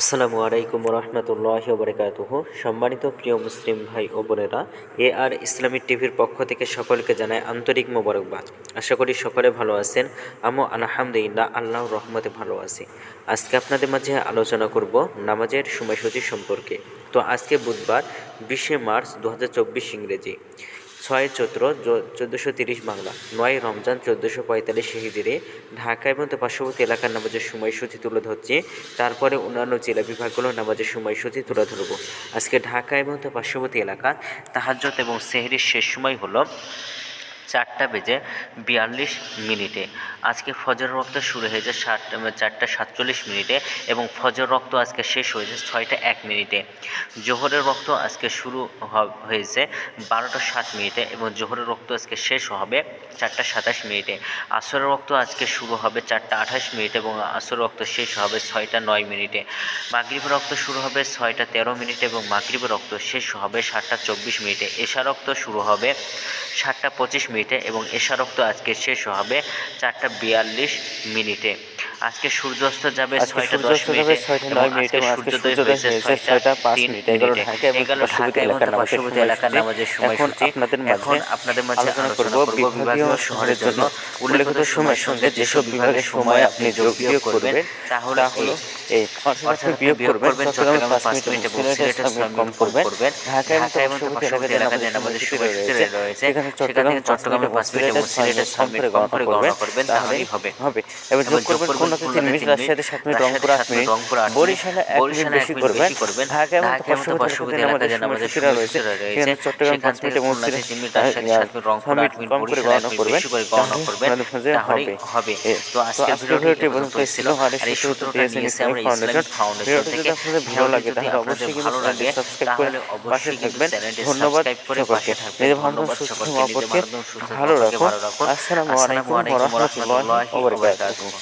আসসালামু আলাইকুম রহমতুল্লাহ বরকাতুহ সম্মানিত প্রিয় মুসলিম ভাই ও বোনেরা, এ আর ইসলামিক টিভির পক্ষ থেকে সকলকে জানায় আন্তরিক মোবারকবাদ। আশা করি সকলে ভালো আছেন আমও আলহামদুলিল্লাহ, আল্লাহর রহমতে ভালো আছি। আজকে আপনাদের মাঝে আলোচনা করব নামাজের সময়সূচি সম্পর্কে। তো আজকে বুধবার, বিশে মার্চ দু হাজার চব্বিশ ইংরেজি। ছয় চৈত্র চোদ্দোশো তিরিশ বাংলা। নয় রমজান চোদ্দোশো পঁয়তাল্লিশ হিজড়ে। ঢাকা এবং তার পার্শ্ববর্তী এলাকার নামাজের সময়সূচি তুলে ধরছে। তারপরে অন্যান্য জেলা বিভাগগুলো নামাজের সময়সূচি তুলে ধরব। আজকে ঢাকা এবং তার পার্শ্ববর্তী এলাকা তাহাজত এবং সেহরির শেষ সময় হলো চারটা বেজে বিয়াল্লিশ মিনিটে। আজকে ফজর রক্ত শুরু হয়েছে সাত চারটা সাতচল্লিশ মিনিটে এবং ফজর রক্ত আজকে শেষ হয়েছে ছয়টা এক মিনিটে। জোহরের রক্ত আজকে শুরু হয়েছে বারোটা সাত মিনিটে এবং জোহরের রক্ত আজকে শেষ হবে চারটা সাতাশ মিনিটে। আসরের রক্ত আজকে শুরু হবে চারটা আঠাশ মিনিটে এবং আসর রক্ত শেষ হবে ছয়টা নয় মিনিটে। মাগরীব রক্ত শুরু হবে ছয়টা তেরো মিনিটে এবং মাগরীব রক্ত শেষ হবে সাতটা চব্বিশ মিনিটে। এশা রক্ত শুরু হবে সাতটা পঁচিশ মিনিটে এবং এশা রক্ত আজকে শেষ হবে চারটা বিয়াল্লিশ মিনিটে। আজকে সূর্যাস্ত যাবে ছয়টা দশ মিনিটে এবং আজকে সূর্যোদয় হয়েছে ছয়টা পাঁচ মিনিটে এগুলো ঢাকা এবং পার্শ্ববর্তী এলাকার নামাজের সময়সূচি এখন আপনাদের মাঝে আলোচনা করব বিভাগীয় শহরের জন্য উল্লেখিত সময়ের সঙ্গে যেসব বিভাগের সময় আপনি যোগ করবেন তাহলে হলো এই অর্থাৎ বিয়োগ করবেন চট্টগ্রাম পাঁচ মিনিট এবং সিলেটের কম করবেন। ঢাকা এবং পার্শ্ববর্তী এলাকায় যে নামাজের রয়েছে। এখানে চট্টগ্রাম চট্টগ্রামে পাঁচ মিনিট এবং সিলেটের ছয় মিনিট কম করে গণনা করবেন। তাহলেই হবে। হবে। এবার যোগ করবেন খুলনাতে তিন মিনিট রাজশাহীতে সাত মিনিট রংপুর আট মিনিট বরিশালে এক মিনিট বেশি করবেন। ঢাকা এবং পার্শ্ববর্তী এলাকায় আমাদের সময়সূচিরা রয়েছে। সেখানে চট্টগ্রাম পাঁচ মিনিট এবং সিলেট তিন মিনিট রাজশাহী সাত মিনিট রংপুর আট মিনিট কম করে গণনা করবেন তাহলেই হবে তো আজকের ভিডিওটি পর্যন্ত ছিল আর এই সূত্রটা নিয়েছে ফাউন্ডেশন ভালো লাগে যদি আপনাদের অবশ্যই ভালো লাগে তাহলে অবশ্যই কিন্তু চ্যানেলটি ধন্যবাদ সাবস্ক্রাইব করে পাশে থাকবেন। ভালো ধন্যবাদ সকলকে নিজের ভালো সুস্থ ভালো রাখুন। ভালো রাখুন আসসালামু আলাইকুম ওয়া রাহমাতুল্লাহি ওয়া বারাকাতুহু।